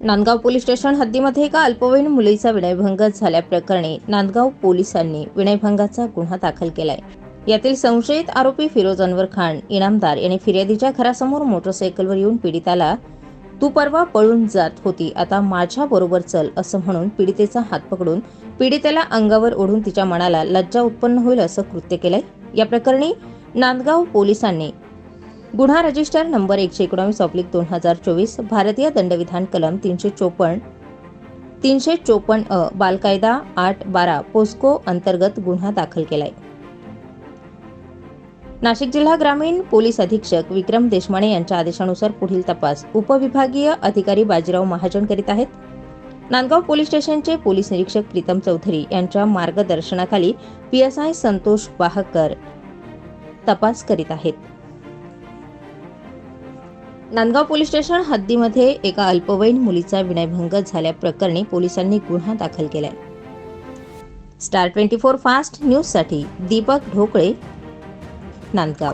Nandgaon police station हद्दीमध्ये एका अल्पवयीन मुलीचा विनयभंग झाल्याप्रकरणी नांदगाव पोलिसांनी विनयभंगाचा गुन्हा दाखल केलाय. यातील संशयित आरोपी फिरोज अनवर खान इनामदार यांनी फिर्यादीच्या घरासमोर मोटरसायकलवर येऊन पीडिताला तू परवा पळून जात होती आता माझ्या बरोबर चल असं म्हणून पीडितेचा हात पकडून पीडितेला अंगावर ओढून तिच्या मनाला लज्जा उत्पन्न होईल असं कृत्य केलंय. या प्रकरणी नांदगाव पोलिसांनी गुन्हा रजिस्टर नंबर एकशे एकोणावीस ऑब्लिक दोन हजार चोवीस भारतीय दंडविधान कलम तीनशे चोपन्न तीनशे चोपन्न अ बालकायदा आठ बारा पोस्को अंतर्गत गुन्हा दाखल केलाय. नाशिक जिल्हा ग्रामीण पोलीस अधीक्षक विक्रम देशमाने यांच्या आदेशानुसार पुढील तपास उपविभागीय अधिकारी बाजीराव महाजन करीत आहेत. नांदगाव पोलीस स्टेशनचे पोलीस निरीक्षक प्रीतम चौधरी यांच्या मार्गदर्शनाखाली पीएसआय संतोष वाहकर तपास करीत आहेत. नांदगाव पोलीस स्टेशन हद्दीमध्ये एका अल्पवयीन मुलीचा विनयभंग झाल्याप्रकरणी पोलिसांनी गुन्हा दाखल केलाय. स्टार ट्वेंटी फोर फास्ट न्यूजसाठी दीपक ढोकळे नांदगाव.